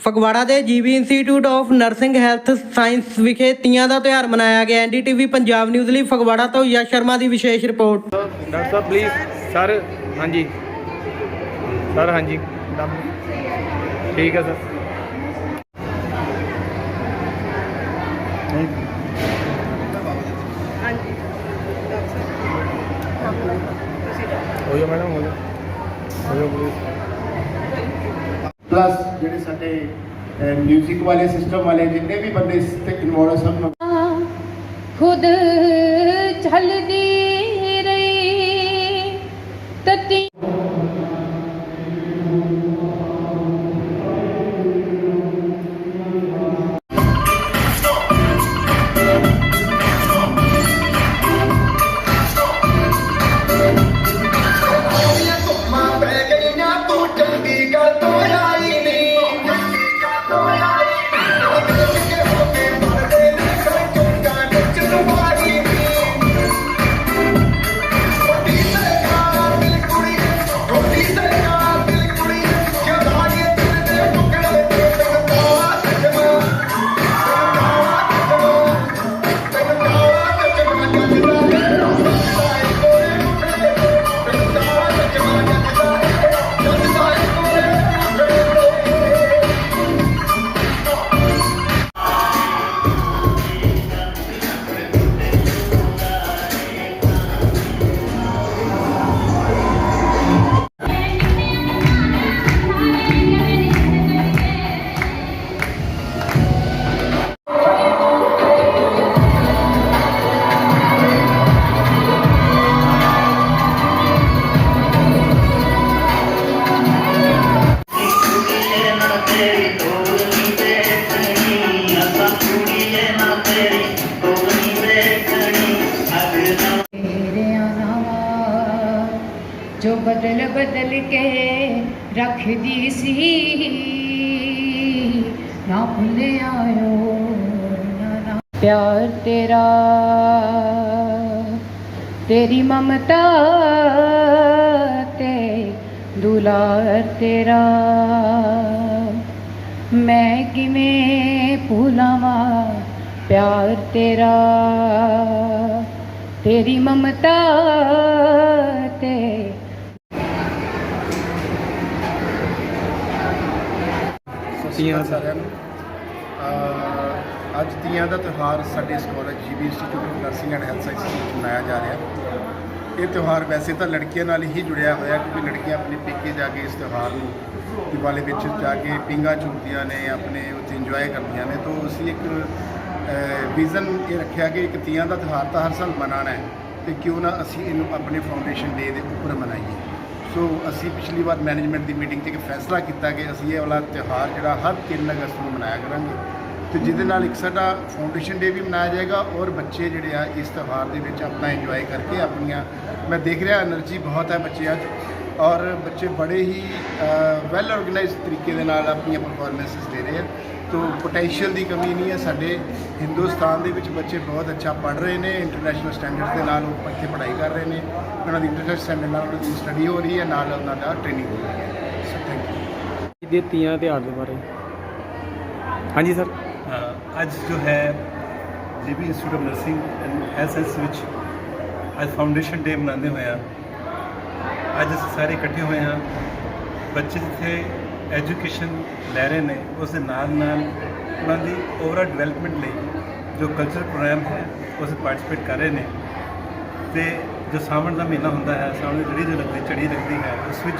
ਫਗਵਾੜਾ ਦੇ GB institute of nursing health science ਵਿਖੇ ਤੀਆਂ ਦਾ ਤਿਉਹਾਰ ਮਨਾਇਆ ਗਿਆ। ਐਨਡੀਟੀਵੀ ਪੰਜਾਬ ਨਿਊਜ਼ ਲਈ ਫਗਵਾੜਾ ਤੋਂ ਯਸ਼ ਸ਼ਰਮਾ ਦੀ ਵਿਸ਼ੇਸ਼ ਰਿਪੋਰਟ। ਡਾਕਟਰ ਸਾਹਿਬ ਪਲੀਜ਼ ਸਰ ਹਾਂਜੀ। ਸਰ ਹਾਂਜੀ। ਠੀਕ ਹੈ ਸਰ। ਹੋ ਜਾ ਮੈਡਮ ਹੋ ਜਾ ਪਲੀਜ਼ ਪਲੱਸ ਜਿਹੜੇ ਸਾਡੇ ਮਿਊਜ਼ਿਕ ਵਾਲੇ ਸਿਸਟਮ ਵਾਲੇ, ਜਿੰਨੇ ਵੀ ਬੰਦੇ ਇਸ ਤੇ ਇਨਵੋਲਵ ਸਭ ਨੂੰ ਖੁਦ ਚੱਲਦੀ ਬਦਲ ਬਦਲ ਕੇ ਰੱਖਦੀ ਸੀ। ਨਾ ਭੁੱਲਿਆਇਓ ਨਾ ਨਾ। ਪਿਆਰ ਤੇਰਾ, ਤੇਰੀ ਮਮਤਾ ਤੇ ਦੁਲਾਰ ਤੇਰਾ। ਮੈਂ ਕਿਵੇਂ ਭੁਲਾਵਾਂ ਪਿਆਰ ਤੇਰਾ? ਤੇਰੀ ਮਮਤਾ ਤੇ ਤੀਆਂ ਸਾਰਿਆਂ ਨੂੰ। ਅੱਜ ਤੀਆਂ ਦਾ ਤਿਉਹਾਰ ਸਾਡੇ ਇਸ college GB institute of nursing and health science ਵਿੱਚ ਮਨਾਇਆ ਜਾ ਰਿਹਾ। ਇਹ ਤਿਉਹਾਰ ਵੈਸੇ ਤਾਂ ਲੜਕੀਆਂ ਨਾਲ ਹੀ ਜੁੜਿਆ ਹੋਇਆ ਕਿਉਂਕਿ ਲੜਕੀਆਂ ਆਪਣੇ ਪੇਕੇ ਜਾ ਕੇ ਇਸ ਤਿਉਹਾਰ ਨੂੰ ਦੀਵਾਲੀ ਵਿੱਚ ਜਾ ਕੇ ਪਿੰਗਾ ਝੂਟਦੀਆਂ ਨੇ, ਆਪਣੇ ਉੱਥੇ ਇੰਜੋਏ ਕਰਦੀਆਂ ਨੇ। ਤੋਂ ਅਸੀਂ ਇੱਕ ਵਿਜ਼ਨ ਇਹ ਰੱਖਿਆ ਕਿ ਇੱਕ ਤੀਆਂ ਦਾ ਤਿਉਹਾਰ ਤਾਂ ਹਰ ਸਾਲ ਮਨਾਉਣਾ ਹੈ, ਤੇ ਕਿਉਂ ਨਾ ਅਸੀਂ ਇਹਨੂੰ ਆਪਣੇ ਫਾਊਂਡੇਸ਼ਨ ਡੇ ਦੇ ਉੱਪਰ ਮਨਾਈਏ। ਸੋ ਅਸੀਂ ਪਿਛਲੀ ਵਾਰ ਮੈਨੇਜਮੈਂਟ ਦੀ ਮੀਟਿੰਗ 'ਚ ਇੱਕ ਫੈਸਲਾ ਕੀਤਾ ਕਿ ਅਸੀਂ ਇਹ ਵਾਲਾ ਤਿਉਹਾਰ ਜਿਹੜਾ ਹਰ 3 ਅਗਸਤ ਨੂੰ ਮਨਾਇਆ ਕਰਾਂਗੇ। ਤੇ ਜਿਹਦੇ ਨਾਲ ਇੱਕ ਸਾਡਾ ਫਾਊਂਡੇਸ਼ਨ ਡੇ ਵੀ ਮਨਾਇਆ ਜਾਏਗਾ ਔਰ ਬੱਚੇ ਜਿਹੜੇ ਆ ਇਸ ਤਿਉਹਾਰ ਦੇ ਵਿੱਚ ਆਪਣਾ ਇੰਜੋਏ ਕਰਕੇ ਆਪਣੀਆਂ, ਮੈਂ ਦੇਖ ਰਿਹਾ એનર્ਜੀ ਬਹੁਤ ਹੈ ਬੱਚਿਆਂ 'ਚ ਔਰ ਬੱਚੇ ਬੜੇ ਹੀ ਵੈਲ ਆਰਗੇਨਾਈਜ਼ਡ ਤਰੀਕੇ ਦੇ ਨਾਲ ਆਪਣੀਆਂ ਪਰਫਾਰਮੈਂਸਸ ਦੇ ਰਹੇ ਆ। ਤੋ ਪੋਟੈਂਸ਼ੀਅਲ ਦੀ ਕਮੀ ਨਹੀਂ ਹੈ। ਸਾਡੇ ਹਿੰਦੁਸਤਾਨ ਦੇ ਵਿੱਚ ਬੱਚੇ ਬਹੁਤ ਅੱਛਾ ਪੜ੍ਹ ਰਹੇ ਨੇ ਇੰਟਰਨੈਸ਼ਨਲ ਸਟੈਂਡਰਡਸ ਦੇ ਨਾਲ ਉਹ ਇੱਥੇ ਪੜ੍ਹਾਈ ਕਰ ਰਹੇ ਨੇ। ਉਹਨਾਂ ਦੀ ਇੰਟਰਨੈਸ਼ਨਲ ਸਟੈਂਡਰਡ ਨਾਲ ਉਹਨਾਂ ਦੀ ਸਟੱਡੀ ਹੋ ਰਹੀ ਹੈ ਨਾਲ ਉਹਨਾਂ ਦਾ ਟ੍ਰੇਨਿੰਗ ਹੋ ਰਹੀ ਹੈ। ਸੋ ਥੈਂਕ ਯੂ ਦੇ ਤੀਆਂ ਤਿਉਹਾਰ ਦੇ ਬਾਰੇ। ਹਾਂਜੀ ਸਰ ਅੱਜ ਜੋ ਹੈ GB institute of nursing and science ਵਿੱਚ ਅੱਜ ਫਾਊਂਡੇਸ਼ਨ ਡੇ ਮਨਾਉਂਦੇ ਹੋਏ ਹਾਂ ਅੱਜ ਅਸੀਂ ਸਾਰੇ ਇਕੱਠੇ ਹੋਏ ਹਾਂ। ਬੱਚੇ ਜਿੱਥੇ ਐਜੂਕੇਸ਼ਨ ਲੈ ਰਹੇ ਨੇ ਉਸ ਦੇ ਨਾਲ ਨਾਲ ਉਹਨਾਂ ਦੀ ਓਵਰਆਲ ਡਿਵੈਲਪਮੈਂਟ ਲਈ ਜੋ ਕਲਚਰ ਪ੍ਰੋਗਰਾਮ ਹੈ ਉਸ ਵਿੱਚ ਪਾਰਟਿਸਿਪੇਟ ਕਰ ਰਹੇ ਨੇ। ਤੇ ਜੋ ਸਾਵਣ ਦਾ ਮਹੀਨਾ ਹੁੰਦਾ ਹੈ, ਸਾਵਣ ਦੀ ਜਿਹੜੀ ਜੋ ਲੱਗਦੀ ਚੜੀ ਲੱਗਦੀ ਹੈ, ਉਸ ਵਿੱਚ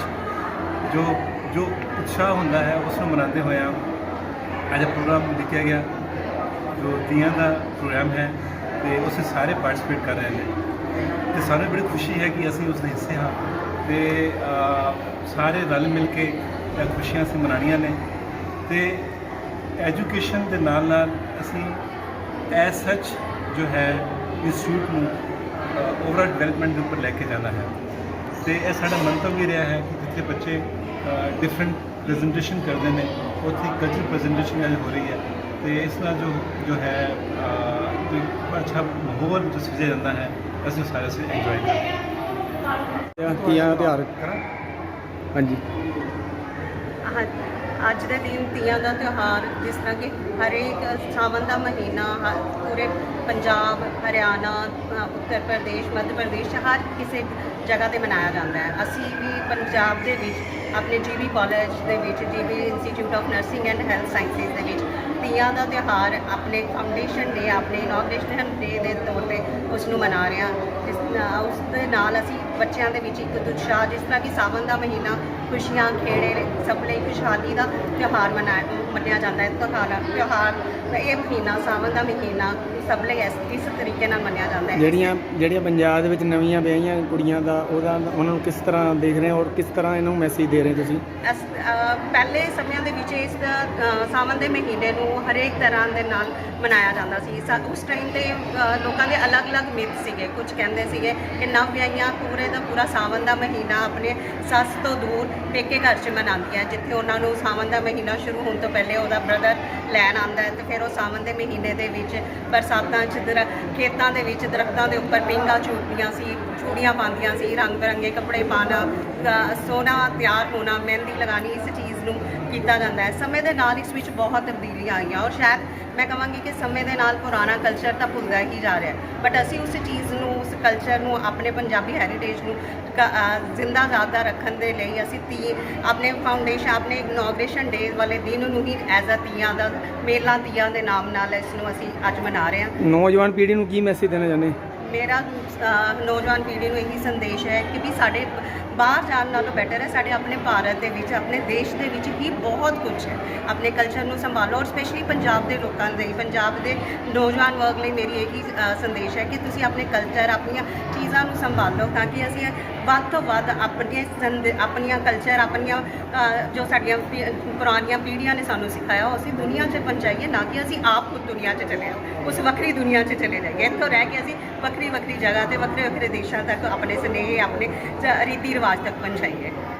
ਜੋ ਜੋ ਉਤਸ਼ਾਹ ਹੁੰਦਾ ਹੈ, ਉਸ ਨੂੰ ਮਨਾਉਂਦੇ ਹੋਏ ਹਾਂ ਅੱਜ ਇਹ ਪ੍ਰੋਗਰਾਮ ਲਿਖਿਆ ਗਿਆ, ਜੋ ਤੀਆਂ ਦਾ ਪ੍ਰੋਗਰਾਮ ਹੈ, ਤੇ ਉਸ ਵਿੱਚ ਸਾਰੇ ਪਾਰਟਿਸਿਪੇਟ ਕਰ ਰਹੇ ਨੇ। ਤੇ ਸਾਨੂੰ ਬੜੀ ਖੁਸ਼ੀ ਹੈ ਕਿ ਅਸੀਂ ਉਸ ਦੇ ਹਿੱਸੇ ਹਾਂ। ਤੇ ਸਾਰੇ ਰਲ ਮਿਲ ਕੇ ਖੁਸ਼ੀਆਂ ਅਸੀਂ ਮਨਾਉਣੀਆਂ ਨੇ ਤੇ ਐਜੂਕੇਸ਼ਨ ਦੇ ਨਾਲ ਨਾਲ ਅਸੀਂ ਐਸ ਸੱਚ ਜੋ ਹੈ ਇੰਸਟੀਚਿਊਟ ਨੂੰ ਓਵਰਆਲ ਡਿਵੈਲਪਮੈਂਟ ਦੇ ਉੱਪਰ ਲੈ ਕੇ ਜਾਣਾ ਹੈ। ਤੇ ਇਹ ਸਾਡਾ ਮੰਤਵ ਵੀ ਰਿਹਾ ਹੈ ਕਿ ਜਿੱਥੇ ਬੱਚੇ ਡਿਫਰੈਂਟ ਪ੍ਰੈਜੈਂਟੇਸ਼ਨ ਕਰਦੇ ਨੇ ਉੱਥੇ ਕਲਚਰ ਪ੍ਰੈਜੈਂਟੇਸ਼ਨ ਅੱਜ ਹੋ ਰਹੀ ਹੈ। ਤੇ ਇਸ ਨਾਲ ਜੋ ਜੋ ਹੈ ਅੱਛਾ ਮਾਹੌਲ ਜੋ ਸਿਰਜਿਆ ਜਾਂਦਾ ਹੈ ਅਸੀਂ ਸਾਰੇ ਸੇ ਇੰਜੋਏ ਕਰਦੇ ਹਾਂ ਤੀਆਂ ਹਾਂਜੀ ਹਾਂਜੀ। ਅੱਜ ਦੇ ਦਿਨ ਤੀਆਂ ਦਾ ਤਿਉਹਾਰ, ਜਿਸ ਤਰ੍ਹਾਂ ਕਿ ਹਰੇਕ ਸਾਵਨ ਦਾ ਮਹੀਨਾ ਹ- ਪੂਰੇ ਪੰਜਾਬ, ਹਰਿਆਣਾ ਉੱਤਰ ਪ੍ਰਦੇਸ਼, ਮੱਧ ਪ੍ਰਦੇਸ਼, ਹਰ ਕਿਸੇ ਜਗ੍ਹਾ ਤੇ ਮਨਾਇਆ ਜਾਂਦਾ ਹੈ। ਅਸੀਂ ਵੀ ਪੰਜਾਬ ਦੇ ਵਿੱਚ, ਆਪਣੇ ਜੀਬੀ ਕਾਲਜ ਦੇ ਵਿੱਚ GB institute of nursing and health sciences ਦੇ ਵਿੱਚ ਤੀਆਂ ਦਾ ਤਿਉਹਾਰ ਆਪਣੇ ਫਾਊਂਡੇਸ਼ਨ ਡੇ ਆਪਣੇ ਇਨੋਗ੍ਰੇਸ਼ਨ ਡੇ ਦੇ ਤੌਰ ਤੇ ਉਸ ਨੂੰ ਮਨਾ ਰਹੇ ਹਾਂ। ਜਿਸ ਉਸ ਦੇ ਨਾਲ ਅਸੀਂ ਬੱਚਿਆਂ ਦੇ ਵਿੱਚ ਇੱਕ ਉਤਸ਼ਾਹ, ਜਿਸ ਤਰ੍ਹਾਂ ਕਿ ਸਾਵਨ ਦਾ ਮਹੀਨਾ ਖੁਸ਼ੀਆਂ, ਖੇੜੇ, ਸਭ ਲਈ ਖੁਸ਼ਹਾਲੀ ਦਾ ਤਿਉਹਾਰ ਮਨਾਇਆ ਮੰਨਿਆ ਜਾਂਦਾ ਹੈ ਤਿਉਹਾਰ ਤਿਉਹਾਰ ਇਹ ਮਹੀਨਾ ਸਾਵਨ ਦਾ ਮਹੀਨਾ ਸਭ ਲਈ ਇਸ ਇਸ ਤਰੀਕੇ ਨਾਲ ਮੰਨਿਆ ਜਾਂਦਾ ਹੈ। ਜਿਹੜੀਆਂ ਜਿਹੜੀਆਂ ਪੰਜਾਬ ਦੇ ਵਿੱਚ ਨਵੀਆਂ ਵਿਆਹੀਆਂ ਕੁੜੀਆਂ ਦਾ ਉਹਦਾ ਉਹਨਾਂ ਨੂੰ ਕਿਸ ਤਰ੍ਹਾਂ ਦੇਖ ਰਹੇ ਹੋ ਔਰ ਕਿਸ ਤਰ੍ਹਾਂ ਇਹਨੂੰ ਮੈਸੇਜ ਦੇ ਰਹੇ ਤੁਸੀਂ? ਅ, ਪਹਿਲੇ ਸਮਿਆਂ ਦੇ ਵਿੱਚ ਇਸ ਅ, ਸਾਵਨ ਦੇ ਮਹੀਨੇ ਨੂੰ ਹਰੇਕ ਤਰ੍ਹਾਂ ਦੇ ਨਾਲ ਮਨਾਇਆ ਜਾਂਦਾ ਸੀ। ਸਾ- ਉਸ ਟਾਈਮ ਤੇ ਅ, ਲੋਕਾਂ ਦੇ ਅਲੱਗ-ਅਲੱਗ ਮਿੱਥ ਸੀਗੇ। ਕੁਝ ਕਹਿੰਦੇ ਸੀਗੇ ਕਿ ਨਵ ਵਿਆਹੀਆਂ ਪੂਰੇ ਦਾ ਪੂਰਾ ਸਾਵਨ ਦਾ ਮਹੀਨਾ ਆਪਣੇ ਸੱਸ ਤੋਂ ਦੂਰ ਪੇਕੇ ਘਰ 'ਚ ਮਨਾਉਂਦੀਆਂ ਜਿੱਥੇ ਉਹਨਾਂ ਨੂੰ ਸਾਵਨ ਦਾ ਮਹੀਨਾ ਸ਼ੁਰੂ ਹੋਣ ਤੋਂ ਪਹਿਲੇ ਪਹਿਲੇ ਉਹਦਾ ਬ੍ਰਦਰ ਲੈਣ ਆਉਂਦਾ ਹੈ ਤੇ ਫਿਰ ਉਹ ਸਾਵਣ ਦੇ ਮਹੀਨੇ ਦੇ ਵਿੱਚ ਬਰਸਾਤਾਂ 'ਚ ਦਰ ਖੇਤਾਂ ਦੇ ਵਿੱਚ ਦਰਖਤਾਂ ਦੇ ਉੱਪਰ ਪਿੰਗਾ ਝੂਟਦੀਆਂ ਸੀ ਚੂੜੀਆਂ ਪਾਉਂਦੀਆਂ ਸੀ ਰੰਗ ਬਿਰੰਗੇ ਕੱਪੜੇ ਪਾਉਣਾ ਅ, ਸੋਹਣਾ ਤਿਆਰ ਹੋਣਾ ਮਹਿੰਦੀ ਲਗਾਣੀ ਇਸ ਚੀਜ਼ ਨੂੰ ਕੀਤਾ ਜਾਂਦਾ ਹੈ। ਸਮੇਂ ਦੇ ਨਾਲ ਇਸ ਵਿੱਚ ਬਹੁਤ ਤਬਦੀਲੀਆਂ ਆਈਆਂ ਔਰ ਸ਼ਾਇਦ ਮੈਂ ਕਹਾਂਗੀ ਕਿ ਸਮੇਂ ਦੇ ਨਾਲ ਪੁਰਾਣਾ ਕਲਚਰ ਤਾਂ ਭੁੱਲਦਾ ਹੀ ਜਾ ਰਿਹਾ ਬਟ ਅਸੀਂ ਉਸ ਚੀਜ਼ ਨੂੰ, ਉਸ ਕਲਚਰ ਨੂੰ, ਆਪਣੇ ਪੰਜਾਬੀ ਹੈਰੀਟੇਜ ਨੂੰ ਜ਼ਿੰਦਾ ਜ਼ਾਦਾ ਰੱਖਣ ਦੇ ਲਈ ਅਸੀਂ ਤੀ, ਆਪਣੇ ਫਾਊਂਡੇਸ਼ਨ ਆਪਣੇ ਇਨੋਗ੍ਰੇਸ਼ਨ ਡੇ ਵਾਲੇ ਦਿਨ ਨੂੰ ਹੀ ਐਜ਼ ਅ ਤੀਆਂ ਦਾ, ਮੇਲਾ ਤੀਆਂ ਦੇ ਨਾਮ ਨਾਲ ਇਸ ਨੂੰ ਅਸੀਂ ਅੱਜ ਮਨਾ ਰਹੇ ਹਾਂ। ਨੌਜਵਾਨ ਪੀੜ੍ਹੀ ਨੂੰ ਕੀ ਮੈਸੇਜ ਦੇਣਾ ਚਾਹੁੰਦੇ? ਮੇਰਾ ਨੌਜਵਾਨ ਪੀੜ੍ਹੀ ਨੂੰ ਇਹੀ ਸੰਦੇਸ਼ ਹੈ ਕਿ ਵੀ ਸਾਡੇ ਬਾਹਰ ਜਾਣ ਨਾਲੋਂ ਬੈਟਰ ਹੈ। ਸਾਡੇ ਆਪਣੇ ਭਾਰਤ ਦੇ ਵਿੱਚ, ਆਪਣੇ ਦੇਸ਼ ਦੇ ਵਿੱਚ ਹੀ ਬਹੁਤ ਕੁਝ ਹੈ। ਆਪਣੇ ਕਲਚਰ ਨੂੰ ਸੰਭਾਲੋ ਔਰ ਸਪੈਸ਼ਲੀ ਪੰਜਾਬ ਦੇ ਲੋਕਾਂ ਲਈ, ਪੰਜਾਬ ਦੇ ਨੌਜਵਾਨ ਵਰਗ ਲਈ ਮੇਰੀ ਇਹੀ ਸੰਦੇਸ਼ ਹੈ ਕਿ ਤੁਸੀਂ ਆਪਣੇ ਕਲਚਰ ਆਪਣੀਆਂ ਚੀਜ਼ਾਂ ਨੂੰ ਸੰਭਾਲੋ ਤਾਂ ਕਿ ਅਸੀਂ ਵੱਧ ਤੋਂ ਵੱਧ ਆਪਣੇ ਸੰਦ- ਆਪਣੀਆਂ ਕਲਚਰ ਆਪਣੀਆਂ ਅ, ਜੋ ਸਾਡੀਆਂ ਪੀ- ਪੁਰਾਣੀਆਂ ਪੀੜ੍ਹੀਆਂ ਨੇ ਸਾਨੂੰ ਸਿਖਾਇਆ ਉਹ ਅਸੀਂ ਦੁਨੀਆ 'ਚ ਪਹੁੰਚਾਈਏ ਨਾ ਕਿ ਅਸੀਂ ਆਪ ਖੁਦ ਦੁਨੀਆ 'ਚ ਚਲੇ ਆਓ ਉਸ ਵੱਖਰੀ ਦੁਨੀਆ 'ਚ ਚਲੇ ਜਾਈਏ। ਇੱਥੋਂ ਰਹਿ ਕੇ ਅਸੀਂ ਵੱਖਰੀ ਵੱਖਰੀ ਜਗ੍ਹਾ ਤੇ ਵੱਖਰੇ ਵੱਖਰੇ ਦੇਸ਼ਾਂ ਤੱਕ ਆਪਣੇ ਸਨੇਹ ਆਪਣੇ ਚ ਰੀਤੀ ਰਿਵਾਜ ਤੱਕ ਪਹੁੰਚਾਈਏ।